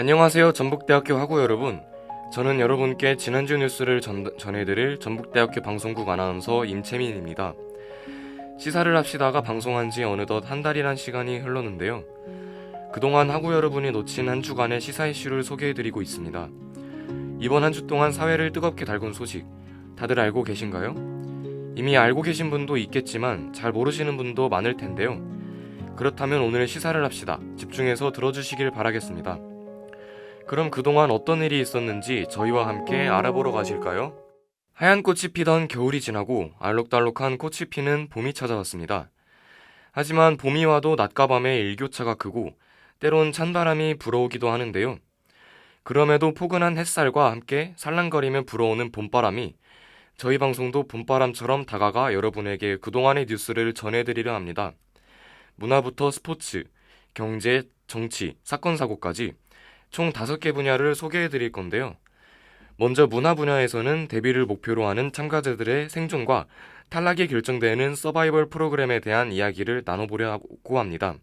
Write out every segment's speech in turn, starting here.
안녕하세요 전북대학교 학우 여러분. 저는 여러분께 지난주 뉴스를 전, 전해드릴 전북대학교 방송국 아나운서 임채민입니다. 시사를 합시다가 방송한 지 어느덧 한 달이란 시간이 흘렀는데요. 그동안 학우 여러분이 놓친 한 주간의 시사 이슈를 소개해드리고 있습니다. 이번 한 주 동안 사회를 뜨겁게 달군 소식 다들 알고 계신가요? 이미 알고 계신 분도 있겠지만 잘 모르시는 분도 많을 텐데요. 그렇다면 오늘 시사를 합시다. 집중해서 들어주시길 바라겠습니다 그럼 그동안 어떤 일이 있었는지 저희와 함께 알아보러 가실까요? 하얀 꽃이 피던 겨울이 지나고 알록달록한 꽃이 피는 봄이 찾아왔습니다. 하지만 봄이 와도 낮과 밤의 일교차가 크고 때론 찬바람이 불어오기도 하는데요. 그럼에도 포근한 햇살과 함께 살랑거리며 불어오는 봄바람이 저희 방송도 봄바람처럼 다가가 여러분에게 그동안의 뉴스를 전해드리려 합니다. 문화부터 스포츠, 경제, 정치, 사건, 사고까지 총 5개 분야를 소개해 드릴 건데요. 먼저 문화 분야에서는 데뷔를 목표로 하는 참가자들의 생존과 탈락이 결정되는 서바이벌 프로그램에 대한 이야기를 나눠보려고 합니다.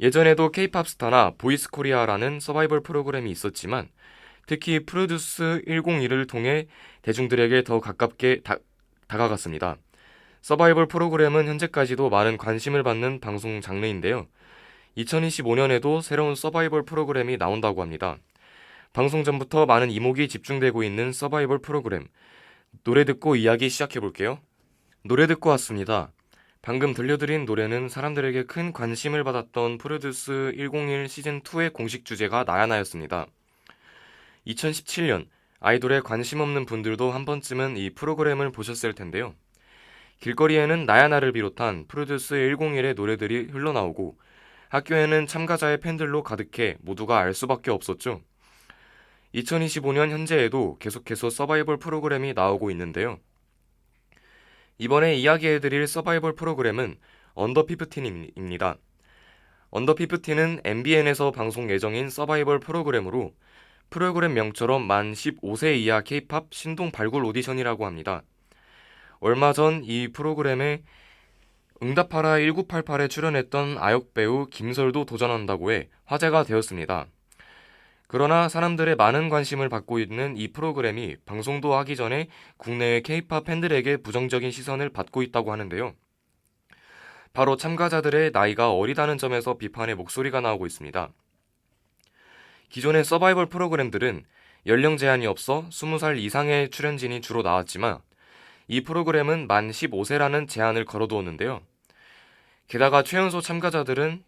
예전에도 케이팝 스타나 보이스 코리아라는 서바이벌 프로그램이 있었지만 특히 프로듀스 101을 통해 대중들에게 더 가깝게 다, 다가갔습니다. 서바이벌 프로그램은 현재까지도 많은 관심을 받는 방송 장르인데요. 2025년에도 새로운 서바이벌 프로그램이 나온다고 합니다. 방송 전부터 많은 이목이 집중되고 있는 서바이벌 프로그램. 노래 듣고 이야기 시작해 볼게요. 노래 듣고 왔습니다. 방금 들려드린 노래는 사람들에게 큰 관심을 받았던 프로듀스 101 시즌2의 공식 주제가 나야나였습니다. 2017년 아이돌에 관심 없는 분들도 한 번쯤은 이 프로그램을 보셨을 텐데요. 길거리에는 나야나를 비롯한 프로듀스 101의 노래들이 흘러나오고 학교에는 참가자의 팬들로 가득해 모두가 알 수밖에 없었죠. 2025년 현재에도 계속해서 서바이벌 프로그램이 나오고 있는데요. 이번에 이야기해드릴 서바이벌 프로그램은 언더 피프틴입니다. 언더 피프틴은 MBN에서 방송 예정인 서바이벌 프로그램으로 프로그램 명처럼 만 15세 이하 K-팝 신동 발굴 오디션이라고 합니다. 얼마 전 이 프로그램에 응답하라 1988에 출연했던 아역 배우 김설도 도전한다고 해 화제가 되었습니다. 그러나 사람들의 많은 관심을 받고 있는 이 프로그램이 방송도 하기 전에 국내의 케이팝 팬들에게 부정적인 시선을 받고 있다고 하는데요. 바로 참가자들의 나이가 어리다는 점에서 비판의 목소리가 나오고 있습니다. 기존의 서바이벌 프로그램들은 연령 제한이 없어 20살 이상의 출연진이 주로 나왔지만 이 프로그램은 만 15세라는 제한을 걸어두었는데요. 게다가 최연소 참가자들은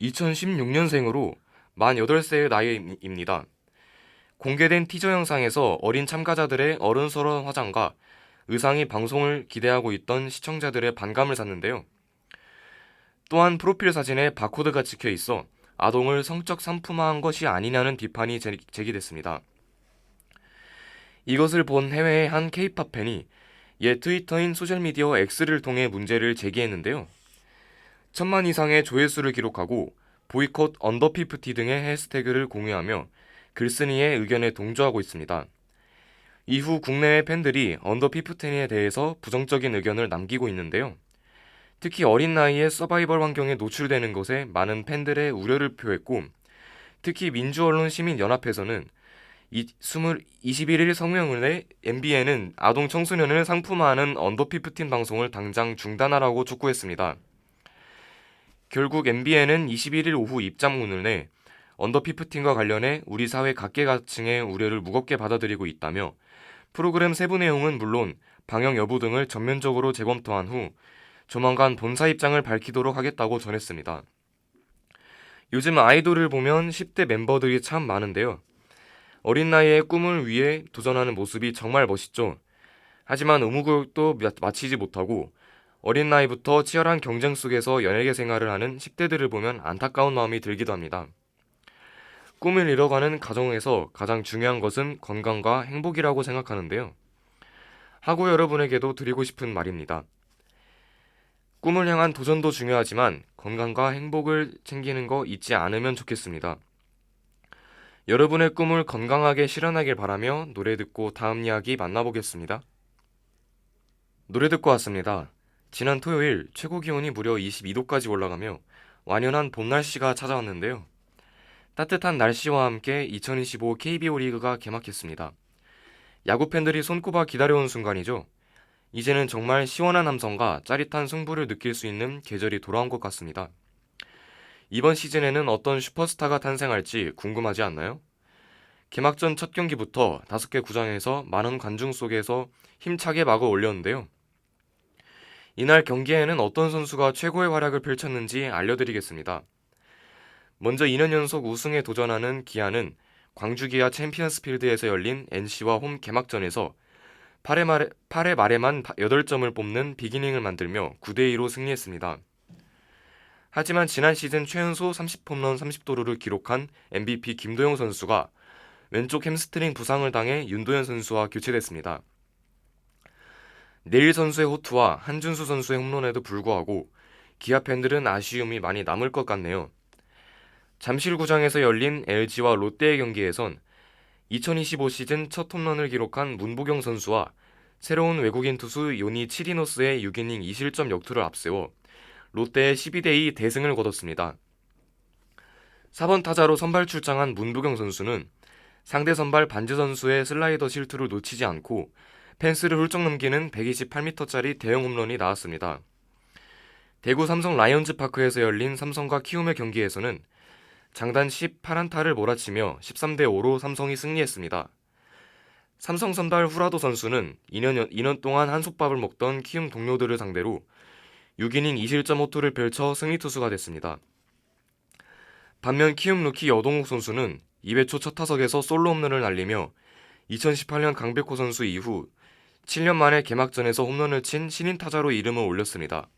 2016년생으로 만 8세의 나이입니다. 공개된 티저 영상에서 어린 참가자들의 어른스러운 화장과 의상이 방송을 기대하고 있던 시청자들의 반감을 샀는데요. 또한 프로필 사진에 바코드가 찍혀 있어 아동을 성적 상품화한 것이 아니냐는 비판이 제기됐습니다. 이것을 본 해외의 한 케이팝 팬이 옛 트위터인 소셜미디어 X를 통해 문제를 제기했는데요. 천만 이상의 조회수를 기록하고 보이콧 언더피프티 등의 해시태그를 공유하며 글쓴이의 의견에 동조하고 있습니다. 이후 국내외 팬들이 언더피프틴에 대해서 부정적인 의견을 남기고 있는데요. 특히 어린 나이에 서바이벌 환경에 노출되는 것에 많은 팬들의 우려를 표했고, 특히 민주언론 시민연합에서는 20, 21일 성명을 내 MBN은 아동 청소년을 상품화하는 언더피프틴 방송을 당장 중단하라고 촉구했습니다. 결국 MBN은 21일 오후 입장문을 내 언더피프틴과 관련해 우리 사회 각계각층의 우려를 무겁게 받아들이고 있다며 프로그램 세부 내용은 물론 방영 여부 등을 전면적으로 재검토한 후 조만간 본사 입장을 밝히도록 하겠다고 전했습니다. 요즘 아이돌을 보면 10대 멤버들이 참 많은데요. 어린 나이에 꿈을 위해 도전하는 모습이 정말 멋있죠. 하지만 의무교육도 마치지 못하고 어린 나이부터 치열한 경쟁 속에서 연예계 생활을 하는 10대들을 보면 안타까운 마음이 들기도 합니다. 꿈을 이뤄가는 가정에서 가장 중요한 것은 건강과 행복이라고 생각하는데요. 하고 여러분에게도 드리고 싶은 말입니다. 꿈을 향한 도전도 중요하지만 건강과 행복을 챙기는 거 잊지 않으면 좋겠습니다. 여러분의 꿈을 건강하게 실현하길 바라며 노래 듣고 다음 이야기 만나보겠습니다. 노래 듣고 왔습니다. 지난 토요일 최고 기온이 무려 22도까지 올라가며 완연한 봄 날씨가 찾아왔는데요. 따뜻한 날씨와 함께 2025 KBO 리그가 개막했습니다. 야구 팬들이 손꼽아 기다려온 순간이죠. 이제는 정말 시원한 함성과 짜릿한 승부를 느낄 수 있는 계절이 돌아온 것 같습니다. 이번 시즌에는 어떤 슈퍼스타가 탄생할지 궁금하지 않나요? 개막전 첫 경기부터 5개 구장에서 많은 관중 속에서 힘차게 막아 올렸는데요. 이날 경기에는 어떤 선수가 최고의 활약을 펼쳤는지 알려드리겠습니다. 먼저 2년 연속 우승에 도전하는 기아는 광주기아 챔피언스필드에서 열린 NC와 홈 개막전에서 8회, 말에, 8회 말에만 8점을 뽑는 비기닝을 만들며 9대2로 승리했습니다. 하지만 지난 시즌 최연소 30홈런 30도루를 기록한 MVP 김도영 선수가 왼쪽 햄스트링 부상을 당해 윤도현 선수와 교체됐습니다. 내일 선수의 호투와 한준수 선수의 홈런에도 불구하고 기아 팬들은 아쉬움이 많이 남을 것 같네요. 잠실구장에서 열린 LG와 롯데의 경기에선 2025 시즌 첫 홈런을 기록한 문보경 선수와 새로운 외국인 투수 요니 치리노스의 6이닝 2실점 역투를 앞세워 롯데의 12대2 대승을 거뒀습니다. 4번 타자로 선발 출장한 문보경 선수는 상대 선발 반지 선수의 슬라이더 실투를 놓치지 않고 펜스를 훌쩍 넘기는 128m짜리 대형 홈런이 나왔습니다. 대구 삼성 라이온즈 파크에서 열린 삼성과 키움의 경기에서는 장단 18안타를 몰아치며 13대 5로 삼성이 승리했습니다. 삼성 선발 후라도 선수는 2년, 2년 동안 한솥밥을 먹던 키움 동료들을 상대로 6이닝 2실점 호투를 펼쳐 승리 투수가 됐습니다. 반면 키움 루키 여동욱 선수는 2회 초 첫 타석에서 솔로 홈런을 날리며 2018년 강백호 선수 이후 7년 만에 개막전에서 홈런을 친 신인 타자로 이름을 올렸습니다.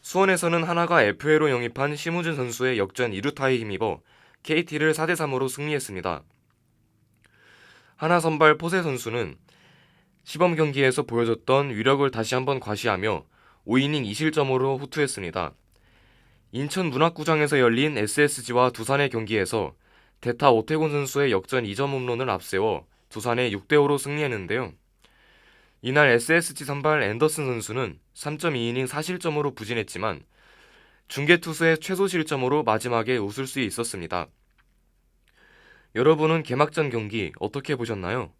수원에서는 하나가 FA로 영입한 심우준 선수의 역전 2루타에 힘입어 KT를 4대 3으로 승리했습니다. 하나 선발 포세 선수는 시범 경기에서 보여줬던 위력을 다시 한번 과시하며 5이닝 2실점으로 후투했습니다. 인천 문학구장에서 열린 SSG와 두산의 경기에서 대타 오태곤 선수의 역전 2점 홈런을 앞세워 두산의 6대5로 승리했는데요. 이날 SSG 선발 앤더슨 선수는 3.2이닝 4실점으로 부진했지만 중계 투수의 최소 실점으로 마지막에 웃을 수 있었습니다. 여러분은 개막전 경기 어떻게 보셨나요?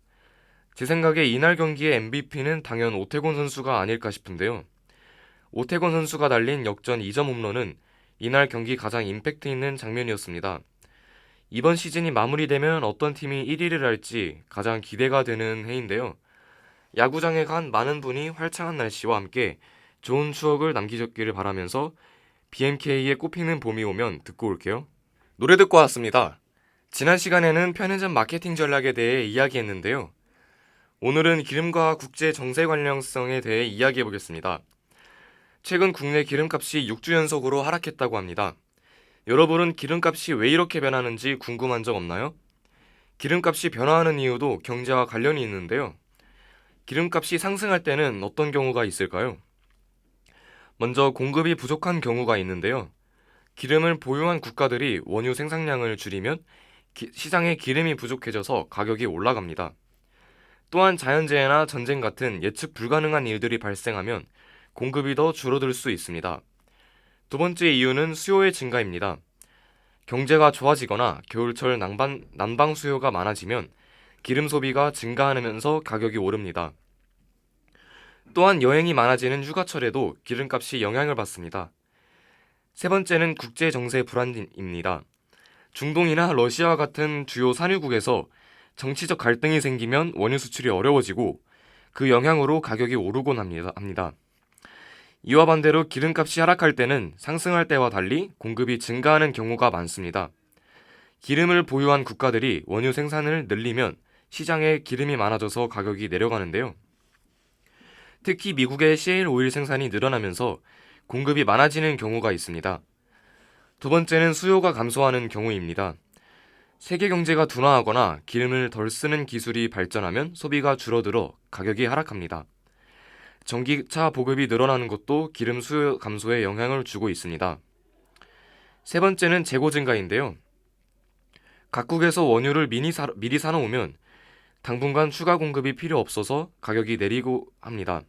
제 생각에 이날 경기의 MVP는 당연 오태곤 선수가 아닐까 싶은데요. 오태곤 선수가 날린 역전 2점 홈런은 이날 경기 가장 임팩트 있는 장면이었습니다. 이번 시즌이 마무리되면 어떤 팀이 1위를 할지 가장 기대가 되는 해인데요. 야구장에 간 많은 분이 활창한 날씨와 함께 좋은 추억을 남기셨기를 바라면서 BMK의 꽃피는 봄이 오면 듣고 올게요. 노래 듣고 왔습니다. 지난 시간에는 편의점 마케팅 전략에 대해 이야기했는데요. 오늘은 기름과 국제 정세 관련성에 대해 이야기해 보겠습니다. 최근 국내 기름값이 6주 연속으로 하락했다고 합니다. 여러분은 기름값이 왜 이렇게 변하는지 궁금한 적 없나요? 기름값이 변화하는 이유도 경제와 관련이 있는데요. 기름값이 상승할 때는 어떤 경우가 있을까요? 먼저 공급이 부족한 경우가 있는데요. 기름을 보유한 국가들이 원유 생산량을 줄이면 기, 시장에 기름이 부족해져서 가격이 올라갑니다. 또한 자연재해나 전쟁 같은 예측 불가능한 일들이 발생하면 공급이 더 줄어들 수 있습니다. 두 번째 이유는 수요의 증가입니다. 경제가 좋아지거나 겨울철 난방, 난방 수요가 많아지면 기름 소비가 증가하면서 가격이 오릅니다. 또한 여행이 많아지는 휴가철에도 기름값이 영향을 받습니다. 세 번째는 국제 정세 불안입니다. 중동이나 러시아와 같은 주요 산유국에서 정치적 갈등이 생기면 원유 수출이 어려워지고 그 영향으로 가격이 오르곤 합니다. 이와 반대로 기름값이 하락할 때는 상승할 때와 달리 공급이 증가하는 경우가 많습니다. 기름을 보유한 국가들이 원유 생산을 늘리면 시장에 기름이 많아져서 가격이 내려가는데요. 특히 미국의 셰일 오일 생산이 늘어나면서 공급이 많아지는 경우가 있습니다. 두 번째는 수요가 감소하는 경우입니다. 세계 경제가 둔화하거나 기름을 덜 쓰는 기술이 발전하면 소비가 줄어들어 가격이 하락합니다. 전기차 보급이 늘어나는 것도 기름 수요 감소에 영향을 주고 있습니다. 세 번째는 재고 증가인데요. 각국에서 원유를 미리, 사, 미리 사놓으면 당분간 추가 공급이 필요 없어서 가격이 내리고 합니다.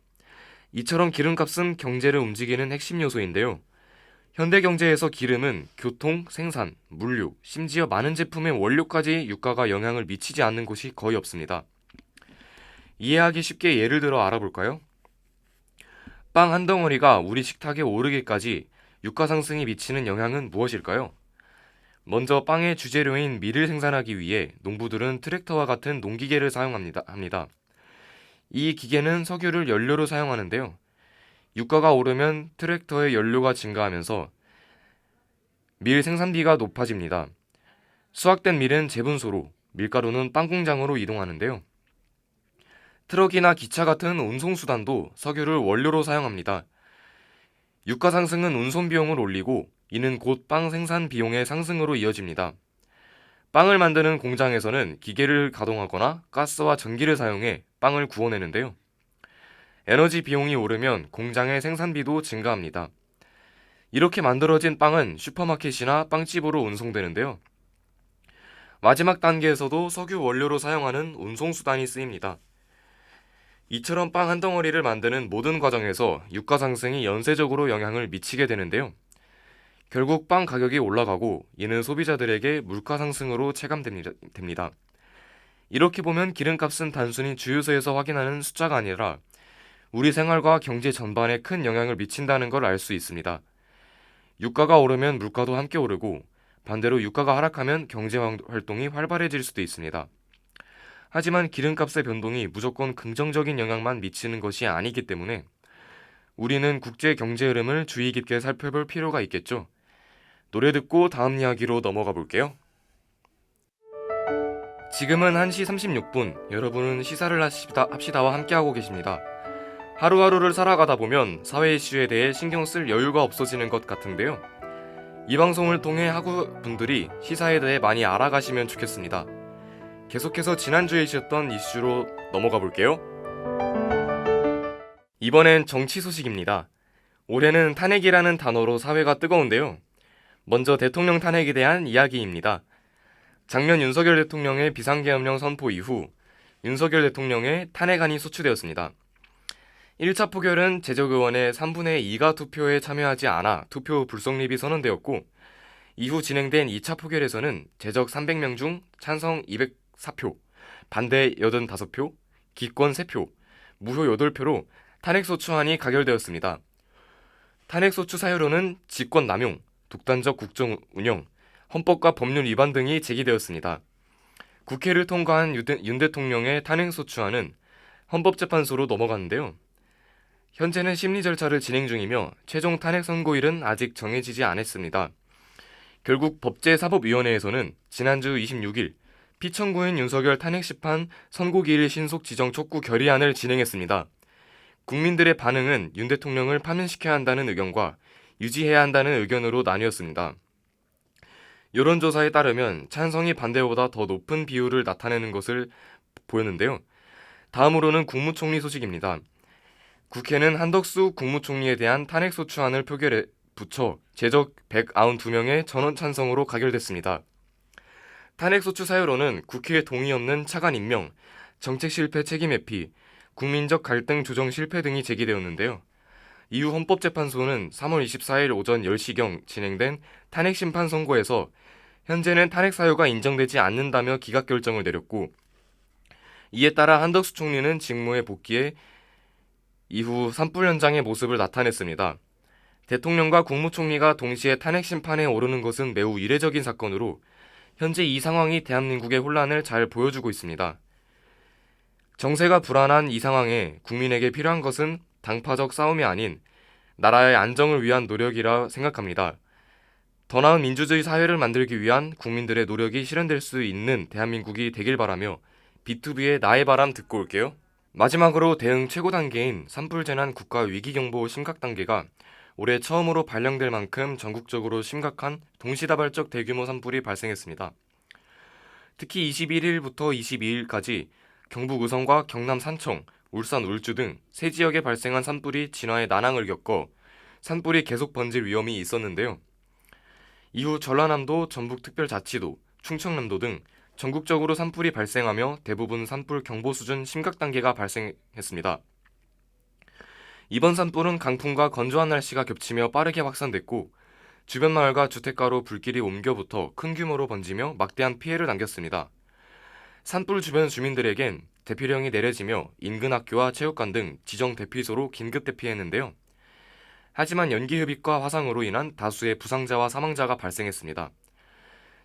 이처럼 기름값은 경제를 움직이는 핵심 요소인데요. 현대 경제에서 기름은 교통, 생산, 물류, 심지어 많은 제품의 원료까지 유가가 영향을 미치지 않는 곳이 거의 없습니다. 이해하기 쉽게 예를 들어 알아볼까요? 빵 한 덩어리가 우리 식탁에 오르기까지 유가 상승이 미치는 영향은 무엇일까요? 먼저 빵의 주재료인 밀을 생산하기 위해 농부들은 트랙터와 같은 농기계를 사용합니다. 합니다. 이 기계는 석유를 연료로 사용하는데요. 유가가 오르면 트랙터의 연료가 증가하면서 밀 생산비가 높아집니다. 수확된 밀은 재분소로, 밀가루는 빵 공장으로 이동하는데요. 트럭이나 기차 같은 운송수단도 석유를 원료로 사용합니다. 유가 상승은 운송 비용을 올리고 이는 곧 빵 생산 비용의 상승으로 이어집니다. 빵을 만드는 공장에서는 기계를 가동하거나 가스와 전기를 사용해 빵을 구워내는데요. 에너지 비용이 오르면 공장의 생산비도 증가합니다. 이렇게 만들어진 빵은 슈퍼마켓이나 빵집으로 운송되는데요. 마지막 단계에서도 석유 원료로 사용하는 운송수단이 쓰입니다. 이처럼 빵 한 덩어리를 만드는 모든 과정에서 유가 상승이 연쇄적으로 영향을 미치게 되는데요. 결국 빵 가격이 올라가고 이는 소비자들에게 물가 상승으로 체감됩니다. 이렇게 보면 기름값은 단순히 주유소에서 확인하는 숫자가 아니라 우리 생활과 경제 전반에 큰 영향을 미친다는 걸 알 수 있습니다. 유가가 오르면 물가도 함께 오르고 반대로 유가가 하락하면 경제 활동이 활발해질 수도 있습니다. 하지만 기름값의 변동이 무조건 긍정적인 영향만 미치는 것이 아니기 때문에 우리는 국제 경제 흐름을 주의 깊게 살펴볼 필요가 있겠죠. 노래 듣고 다음 이야기로 넘어가 볼게요. 지금은 1시 36분, 여러분은 시사를 합시다, 합시다와 함께하고 계십니다. 하루하루를 살아가다 보면 사회 이슈에 대해 신경 쓸 여유가 없어지는 것 같은데요. 이 방송을 통해 학우분들이 시사에 대해 많이 알아가시면 좋겠습니다. 계속해서 지난주에 있었던 이슈로 넘어가 볼게요. 이번엔 정치 소식입니다. 올해는 탄핵이라는 단어로 사회가 뜨거운데요. 먼저 대통령 탄핵에 대한 이야기입니다. 작년 윤석열 대통령의 비상계엄령 선포 이후 윤석열 대통령의 탄핵안이 소추되었습니다. 1차 포결은 제적 의원의 3분의 2가 투표에 참여하지 않아 투표 불성립이 선언되었고 이후 진행된 2차 포결에서는 제적 300명 중 찬성 204표, 반대 85표, 기권 3표, 무효 8표로 탄핵소추안이 가결되었습니다. 탄핵소추 사유로는 직권 남용, 독단적 국정 운영, 헌법과 법률 위반 등이 제기되었습니다. 국회를 통과한 윤 대통령의 탄핵소추안은 헌법재판소로 넘어갔는데요. 현재는 심리 절차를 진행 중이며 최종 탄핵 선고일은 아직 정해지지 않았습니다. 결국 법제사법위원회에서는 지난주 26일 피청구인 윤석열 탄핵 심판 선고 기일 신속 지정 촉구 결의안을 진행했습니다. 국민들의 반응은 윤 대통령을 파면시켜야 한다는 의견과 유지해야 한다는 의견으로 나뉘었습니다. 여론조사에 따르면 찬성이 반대보다 더 높은 비율을 나타내는 것을 보였는데요. 다음으로는 국무총리 소식입니다. 국회는 한덕수 국무총리에 대한 탄핵소추안을 표결에 붙여 제적 192명의 전원 찬성으로 가결됐습니다. 탄핵소추 사유로는 국회의 동의 없는 차관 임명, 정책 실패 책임 회피, 국민적 갈등 조정 실패 등이 제기되었는데요. 이후 헌법재판소는 3월 24일 오전 10시경 진행된 탄핵 심판 선고에서 현재는 탄핵 사유가 인정되지 않는다며 기각 결정을 내렸고 이에 따라 한덕수 총리는 직무에 복귀해 이후 산불 현장의 모습을 나타냈습니다. 대통령과 국무총리가 동시에 탄핵 심판에 오르는 것은 매우 이례적인 사건으로 현재 이 상황이 대한민국의 혼란을 잘 보여주고 있습니다. 정세가 불안한 이 상황에 국민에게 필요한 것은 당파적 싸움이 아닌 나라의 안정을 위한 노력이라 생각합니다. 더 나은 민주주의 사회를 만들기 위한 국민들의 노력이 실현될 수 있는 대한민국이 되길 바라며 B2B의 나의 바람 듣고 올게요. 마지막으로 대응 최고 단계인 산불 재난 국가 위기 경보 심각 단계가 올해 처음으로 발령될 만큼 전국적으로 심각한 동시다발적 대규모 산불이 발생했습니다. 특히 21일부터 22일까지 경북 의성과 경남 산청, 울산 울주 등 세 지역에 발생한 산불이 진화의 난항을 겪어 산불이 계속 번질 위험이 있었는데요. 이후 전라남도, 전북특별자치도, 충청남도 등 전국적으로 산불이 발생하며 대부분 산불 경보 수준 심각 단계가 발생했습니다. 이번 산불은 강풍과 건조한 날씨가 겹치며 빠르게 확산됐고 주변 마을과 주택가로 불길이 옮겨붙어 큰 규모로 번지며 막대한 피해를 남겼습니다. 산불 주변 주민들에겐 대피령이 내려지며 인근 학교와 체육관 등 지정 대피소로 긴급 대피했는데요. 하지만 연기 흡입과 화상으로 인한 다수의 부상자와 사망자가 발생했습니다.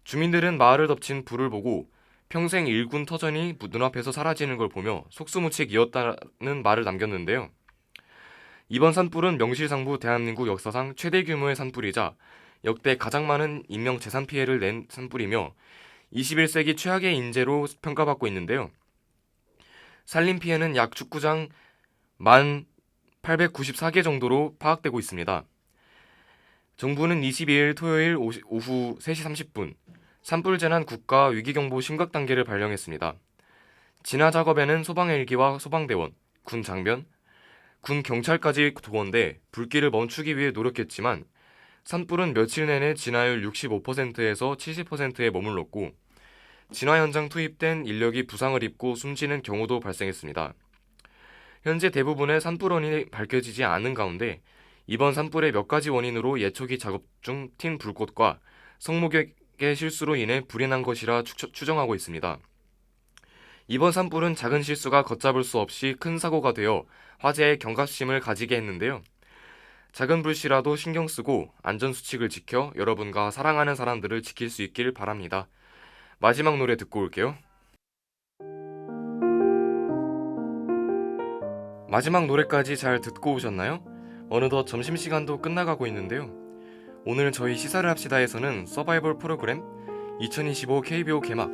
주민들은 마을을 덮친 불을 보고 평생 일군 터전이 눈앞에서 사라지는 걸 보며 속수무책이었다는 말을 남겼는데요. 이번 산불은 명실상부 대한민국 역사상 최대 규모의 산불이자 역대 가장 많은 인명 재산 피해를 낸 산불이며 21세기 최악의 인재로 평가받고 있는데요. 산림 피해는 약 축구장 1,894개 정도로 파악되고 있습니다. 정부는 22일 토요일 오후 3시 30분 산불 재난 국가 위기경보 심각 단계를 발령했습니다. 진화 작업에는 소방 헬기와 소방대원, 군 장병, 군 경찰까지 동원돼 불길을 멈추기 위해 노력했지만 산불은 며칠 내내 진화율 65%에서 70%에 머물렀고 진화 현장 투입된 인력이 부상을 입고 숨지는 경우도 발생했습니다. 현재 대부분의 산불 원인이 밝혀지지 않은 가운데 이번 산불의 몇 가지 원인으로 예초기 작업 중 튄 불꽃과 성목의 실수로 인해 불이 난 것이라 추- 추정하고 있습니다. 이번 산불은 작은 실수가 걷잡을 수 없이 큰 사고가 되어 화재의 경각심을 가지게 했는데요. 작은 불씨라도 신경 쓰고 안전 수칙을 지켜 여러분과 사랑하는 사람들을 지킬 수 있길 바랍니다. 마지막 노래 듣고 올게요. 마지막 노래까지 잘 듣고 오셨나요? 어느덧 점심시간도 끝나가고 있는데요. 오늘 저희 시사를 합시다에서는 서바이벌 프로그램 2025 KBO 개막,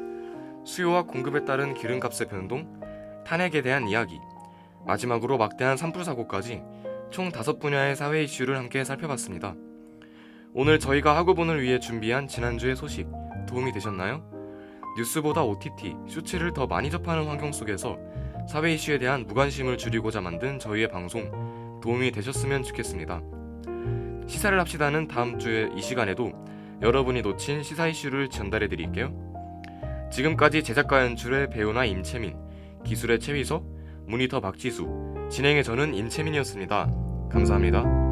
수요와 공급에 따른 기름값의 변동, 탄핵에 대한 이야기, 마지막으로 막대한 산불 사고까지 총 다섯 분야의 사회 이슈를 함께 살펴봤습니다. 오늘 저희가 학우분을 위해 준비한 지난주의 소식 도움이 되셨나요? 뉴스보다 OTT, 쇼츠를 더 많이 접하는 환경 속에서 사회 이슈에 대한 무관심을 줄이고자 만든 저희의 방송 도움이 되셨으면 좋겠습니다. 시사를 합시다는 다음 주에 이 시간에도 여러분이 놓친 시사 이슈를 전달해 드릴게요. 지금까지 제작과 연출의 배우나 임채민, 기술의 최위석, 모니터 박지수, 진행의 저는 임채민이었습니다. 감사합니다.